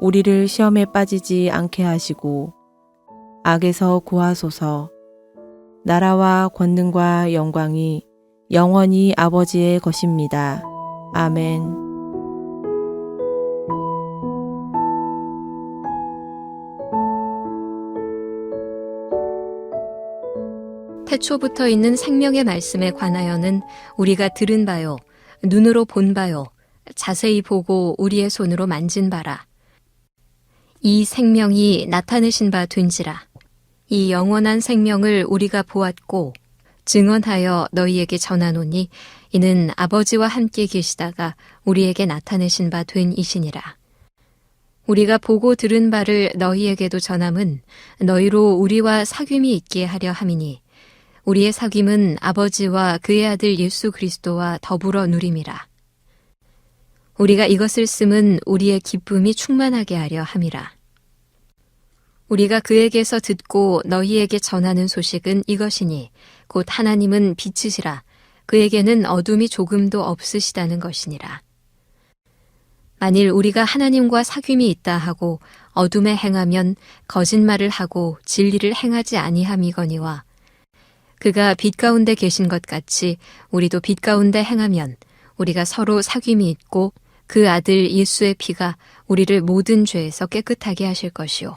우리를 시험에 빠지지 않게 하시고 악에서 구하소서. 나라와 권능과 영광이 영원히 아버지의 것입니다. 아멘. 태초부터 있는 생명의 말씀에 관하여는 우리가 들은 바요, 눈으로 본 바요, 자세히 보고 우리의 손으로 만진 바라. 이 생명이 나타내신 바 된지라. 이 영원한 생명을 우리가 보았고 증언하여 너희에게 전하노니 이는 아버지와 함께 계시다가 우리에게 나타내신 바 된 이시니라. 우리가 보고 들은 바를 너희에게도 전함은 너희로 우리와 사귐이 있게 하려 함이니 우리의 사귐은 아버지와 그의 아들 예수 그리스도와 더불어 누림이라. 우리가 이것을 쓰면 우리의 기쁨이 충만하게 하려 함이라. 우리가 그에게서 듣고 너희에게 전하는 소식은 이것이니 곧 하나님은 빛이시라 그에게는 어둠이 조금도 없으시다는 것이니라. 만일 우리가 하나님과 사귐이 있다 하고 어둠에 행하면 거짓말을 하고 진리를 행하지 아니함이거니와 그가 빛 가운데 계신 것 같이 우리도 빛 가운데 행하면 우리가 서로 사귐이 있고 그 아들 예수의 피가 우리를 모든 죄에서 깨끗하게 하실 것이요.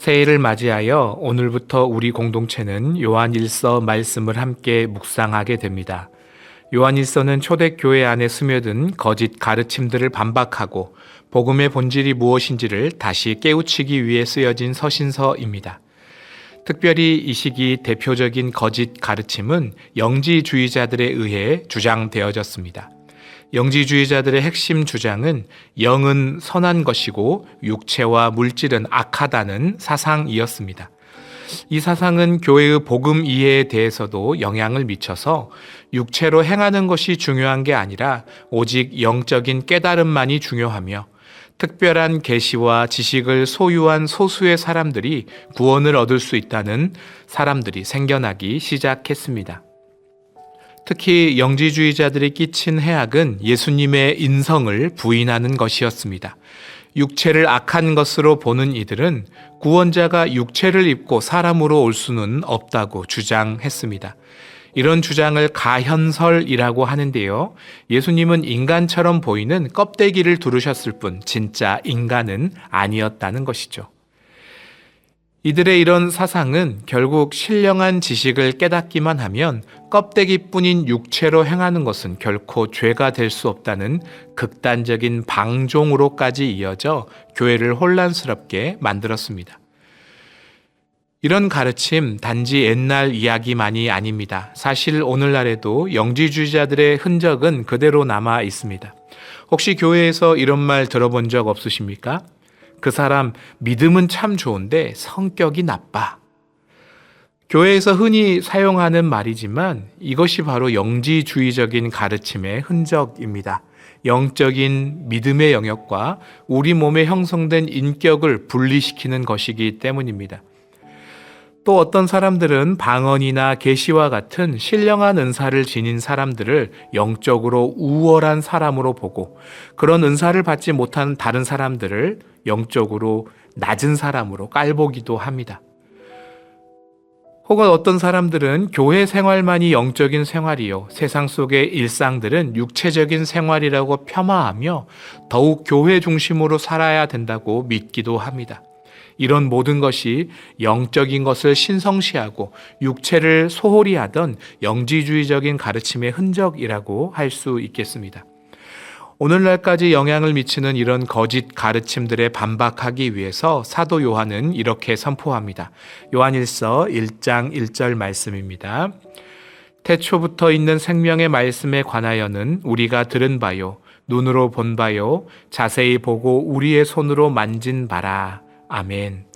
새해를 맞이하여 오늘부터 우리 공동체는 요한일서 말씀을 함께 묵상하게 됩니다. 요한일서는 초대교회 안에 스며든 거짓 가르침들을 반박하고 복음의 본질이 무엇인지를 다시 깨우치기 위해 쓰여진 서신서입니다. 특별히 이 시기 대표적인 거짓 가르침은 영지주의자들에 의해 주장되어졌습니다. 영지주의자들의 핵심 주장은 영은 선한 것이고 육체와 물질은 악하다는 사상이었습니다. 이 사상은 교회의 복음 이해에 대해서도 영향을 미쳐서 육체로 행하는 것이 중요한 게 아니라 오직 영적인 깨달음만이 중요하며 특별한 계시와 지식을 소유한 소수의 사람들이 구원을 얻을 수 있다는 사람들이 생겨나기 시작했습니다. 특히 영지주의자들이 끼친 해악은 예수님의 인성을 부인하는 것이었습니다. 육체를 악한 것으로 보는 이들은 구원자가 육체를 입고 사람으로 올 수는 없다고 주장했습니다. 이런 주장을 가현설이라고 하는데요. 예수님은 인간처럼 보이는 껍데기를 두르셨을 뿐 진짜 인간은 아니었다는 것이죠. 이들의 이런 사상은 결국 신령한 지식을 깨닫기만 하면 껍데기뿐인 육체로 행하는 것은 결코 죄가 될 수 없다는 극단적인 방종으로까지 이어져 교회를 혼란스럽게 만들었습니다. 이런 가르침 단지 옛날 이야기만이 아닙니다. 사실 오늘날에도 영지주의자들의 흔적은 그대로 남아 있습니다. 혹시 교회에서 이런 말 들어본 적 없으십니까? 그 사람 믿음은 참 좋은데 성격이 나빠. 교회에서 흔히 사용하는 말이지만 이것이 바로 영지주의적인 가르침의 흔적입니다. 영적인 믿음의 영역과 우리 몸에 형성된 인격을 분리시키는 것이기 때문입니다. 또 어떤 사람들은 방언이나 계시와 같은 신령한 은사를 지닌 사람들을 영적으로 우월한 사람으로 보고 그런 은사를 받지 못한 다른 사람들을 영적으로 낮은 사람으로 깔보기도 합니다. 혹은 어떤 사람들은 교회 생활만이 영적인 생활이요. 세상 속의 일상들은 육체적인 생활이라고 폄하하며 더욱 교회 중심으로 살아야 된다고 믿기도 합니다. 이런 모든 것이 영적인 것을 신성시하고 육체를 소홀히 하던 영지주의적인 가르침의 흔적이라고 할 수 있겠습니다. 오늘날까지 영향을 미치는 이런 거짓 가르침들에 반박하기 위해서 사도 요한은 이렇게 선포합니다. 요한일서 1장 1절 말씀입니다. 태초부터 있는 생명의 말씀에 관하여는 우리가 들은 바요, 눈으로 본 바요, 자세히 보고 우리의 손으로 만진 바라. 아멘.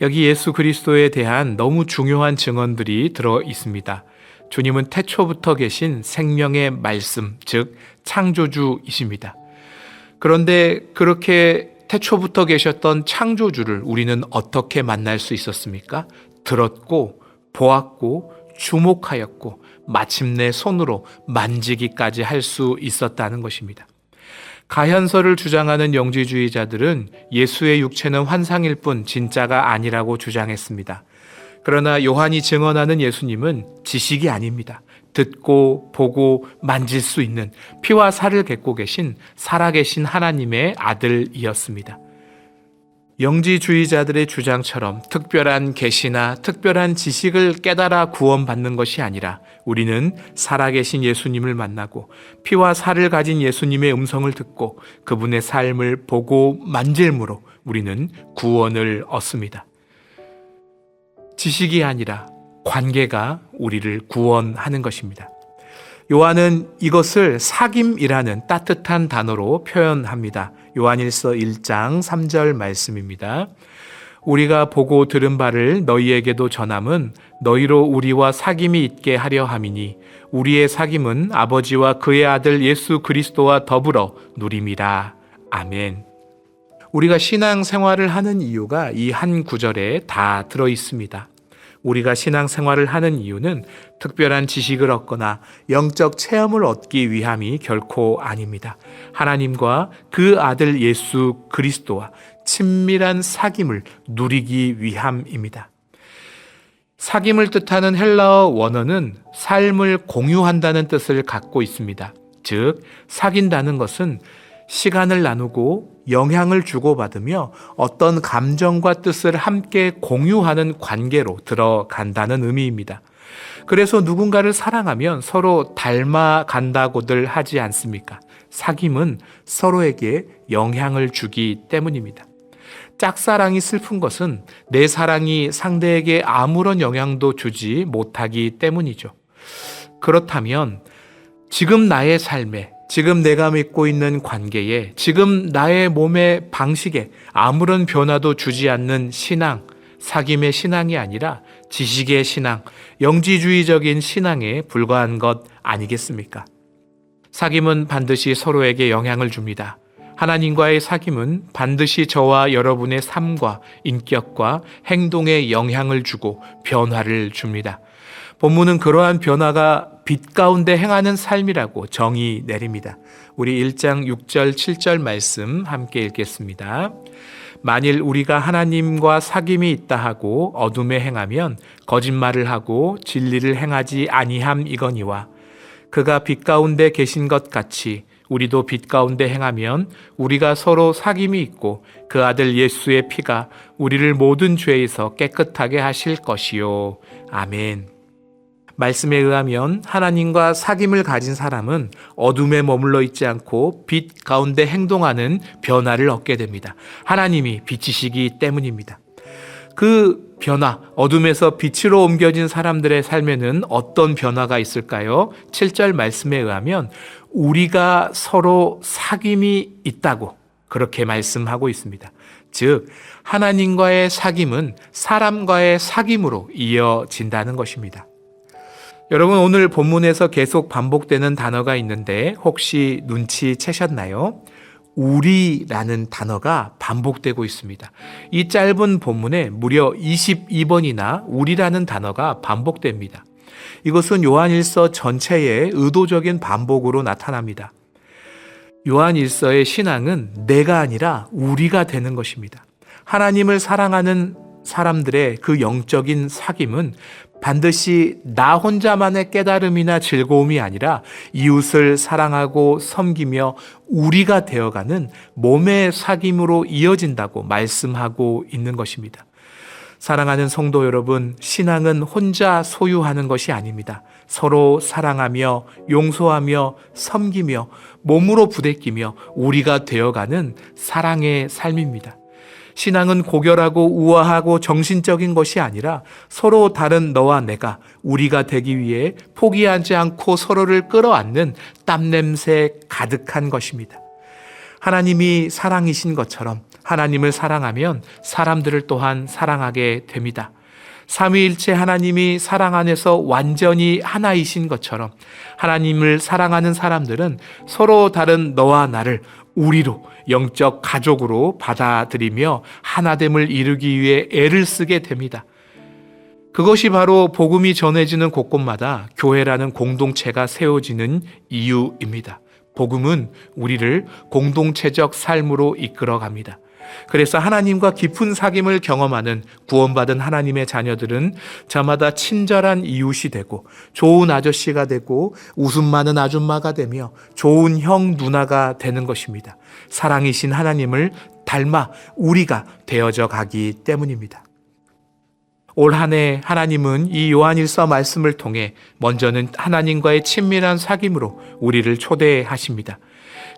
여기 예수 그리스도에 대한 너무 중요한 증언들이 들어 있습니다. 주님은 태초부터 계신 생명의 말씀, 즉, 창조주이십니다. 그런데 그렇게 태초부터 계셨던 창조주를 우리는 어떻게 만날 수 있었습니까? 들었고, 보았고, 주목하였고, 마침내 손으로 만지기까지 할 수 있었다는 것입니다. 가현설을 주장하는 영지주의자들은 예수의 육체는 환상일 뿐 진짜가 아니라고 주장했습니다. 그러나 요한이 증언하는 예수님은 지식이 아닙니다. 듣고 보고 만질 수 있는 피와 살을 객고 계신 살아계신 하나님의 아들이었습니다. 영지주의자들의 주장처럼 특별한 계시나 특별한 지식을 깨달아 구원받는 것이 아니라 우리는 살아계신 예수님을 만나고 피와 살을 가진 예수님의 음성을 듣고 그분의 삶을 보고 만질므로 우리는 구원을 얻습니다. 지식이 아니라 관계가 우리를 구원하는 것입니다. 요한은 이것을 사귐이라는 따뜻한 단어로 표현합니다. 요한일서 1장 3절 말씀입니다. 우리가 보고 들은 바를 너희에게도 전함은 너희로 우리와 사귐이 있게 하려 함이니 우리의 사귐은 아버지와 그의 아들 예수 그리스도와 더불어 누림이라. 아멘. 우리가 신앙 생활을 하는 이유가 이 한 구절에 다 들어 있습니다. 우리가 신앙생활을 하는 이유는 특별한 지식을 얻거나 영적 체험을 얻기 위함이 결코 아닙니다. 하나님과 그 아들 예수 그리스도와 친밀한 사귐을 누리기 위함입니다. 사귐을 뜻하는 헬라어 원어는 삶을 공유한다는 뜻을 갖고 있습니다. 즉, 사귄다는 것은 시간을 나누고 영향을 주고받으며 어떤 감정과 뜻을 함께 공유하는 관계로 들어간다는 의미입니다. 그래서 누군가를 사랑하면 서로 닮아간다고들 하지 않습니까? 사귐은 서로에게 영향을 주기 때문입니다. 짝사랑이 슬픈 것은 내 사랑이 상대에게 아무런 영향도 주지 못하기 때문이죠. 그렇다면 지금 나의 삶에, 지금 내가 믿고 있는 관계에, 지금 나의 몸의 방식에 아무런 변화도 주지 않는 신앙, 사귐의 신앙이 아니라 지식의 신앙, 영지주의적인 신앙에 불과한 것 아니겠습니까? 사귐은 반드시 서로에게 영향을 줍니다. 하나님과의 사귐은 반드시 저와 여러분의 삶과 인격과 행동에 영향을 주고 변화를 줍니다. 본문은 그러한 변화가 빛 가운데 행하는 삶이라고 정의 내립니다. 우리 1장 6절 7절 말씀 함께 읽겠습니다. 만일 우리가 하나님과 사귐이 있다 하고 어둠에 행하면 거짓말을 하고 진리를 행하지 아니함 이거니와 그가 빛 가운데 계신 것 같이 우리도 빛 가운데 행하면 우리가 서로 사귐이 있고 그 아들 예수의 피가 우리를 모든 죄에서 깨끗하게 하실 것이요. 아멘. 말씀에 의하면 하나님과 사귐을 가진 사람은 어둠에 머물러 있지 않고 빛 가운데 행동하는 변화를 얻게 됩니다. 하나님이 빛이시기 때문입니다. 그 변화, 어둠에서 빛으로 옮겨진 사람들의 삶에는 어떤 변화가 있을까요? 7절 말씀에 의하면 우리가 서로 사귐이 있다고 그렇게 말씀하고 있습니다. 즉, 하나님과의 사귐은 사람과의 사귐으로 이어진다는 것입니다. 여러분, 오늘 본문에서 계속 반복되는 단어가 있는데 혹시 눈치채셨나요? 우리라는 단어가 반복되고 있습니다. 이 짧은 본문에 무려 22번이나 우리라는 단어가 반복됩니다. 이것은 요한일서 전체의 의도적인 반복으로 나타납니다. 요한일서의 신앙은 내가 아니라 우리가 되는 것입니다. 하나님을 사랑하는 사람들의 그 영적인 사귐은 반드시 나 혼자만의 깨달음이나 즐거움이 아니라 이웃을 사랑하고 섬기며 우리가 되어가는 몸의 사귐으로 이어진다고 말씀하고 있는 것입니다. 사랑하는 성도 여러분, 신앙은 혼자 소유하는 것이 아닙니다. 서로 사랑하며 용서하며 섬기며 몸으로 부대끼며 우리가 되어가는 사랑의 삶입니다. 신앙은 고결하고 우아하고 정신적인 것이 아니라 서로 다른 너와 내가 우리가 되기 위해 포기하지 않고 서로를 끌어안는 땀냄새 가득한 것입니다. 하나님이 사랑이신 것처럼 하나님을 사랑하면 사람들을 또한 사랑하게 됩니다. 삼위일체 하나님이 사랑 안에서 완전히 하나이신 것처럼 하나님을 사랑하는 사람들은 서로 다른 너와 나를 우리로 영적 가족으로 받아들이며 하나됨을 이루기 위해 애를 쓰게 됩니다. 그것이 바로 복음이 전해지는 곳곳마다 교회라는 공동체가 세워지는 이유입니다. 복음은 우리를 공동체적 삶으로 이끌어 갑니다. 그래서 하나님과 깊은 사귐을 경험하는 구원받은 하나님의 자녀들은 저마다 친절한 이웃이 되고 좋은 아저씨가 되고 웃음 많은 아줌마가 되며 좋은 형 누나가 되는 것입니다. 사랑이신 하나님을 닮아 우리가 되어져 가기 때문입니다. 올 한해 하나님은 이 요한일서 말씀을 통해 먼저는 하나님과의 친밀한 사귐으로 우리를 초대하십니다.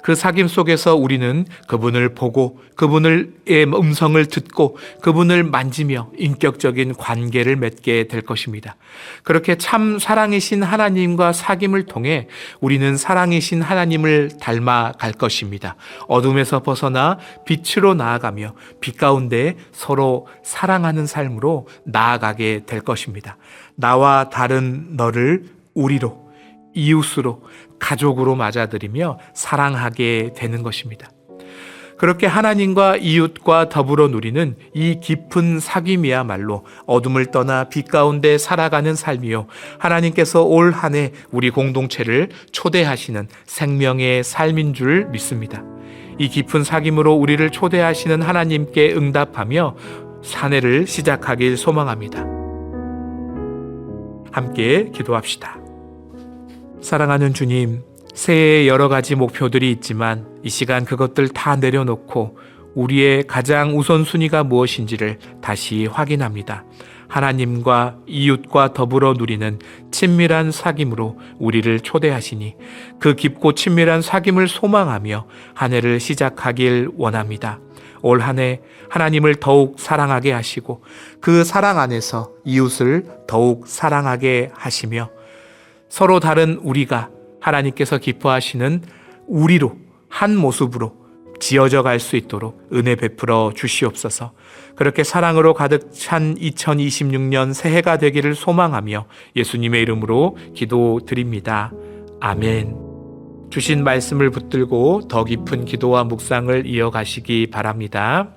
그 사귐 속에서 우리는 그분을 보고 그분의 음성을 듣고 그분을 만지며 인격적인 관계를 맺게 될 것입니다. 그렇게 참 사랑이신 하나님과 사귐을 통해 우리는 사랑이신 하나님을 닮아 갈 것입니다. 어둠에서 벗어나 빛으로 나아가며 빛 가운데 서로 사랑하는 삶으로 나아가게 될 것입니다. 나와 다른 너를 우리로 이웃으로 가족으로 맞아들이며 사랑하게 되는 것입니다. 그렇게 하나님과 이웃과 더불어 누리는 이 깊은 사귐이야말로 어둠을 떠나 빛 가운데 살아가는 삶이요. 하나님께서 올 한 해 우리 공동체를 초대하시는 생명의 삶인 줄 믿습니다. 이 깊은 사귐으로 우리를 초대하시는 하나님께 응답하며 사내를 시작하길 소망합니다. 함께 기도합시다. 사랑하는 주님, 새해에 여러 가지 목표들이 있지만 이 시간 그것들 다 내려놓고 우리의 가장 우선순위가 무엇인지를 다시 확인합니다. 하나님과 이웃과 더불어 누리는 친밀한 사귐으로 우리를 초대하시니 그 깊고 친밀한 사귐을 소망하며 한 해를 시작하길 원합니다. 올 한 해 하나님을 더욱 사랑하게 하시고 그 사랑 안에서 이웃을 더욱 사랑하게 하시며 서로 다른 우리가 하나님께서 기뻐하시는 우리로 한 모습으로 지어져 갈 수 있도록 은혜 베풀어 주시옵소서. 그렇게 사랑으로 가득 찬 2026년 새해가 되기를 소망하며 예수님의 이름으로 기도드립니다. 아멘. 주신 말씀을 붙들고 더 깊은 기도와 묵상을 이어가시기 바랍니다.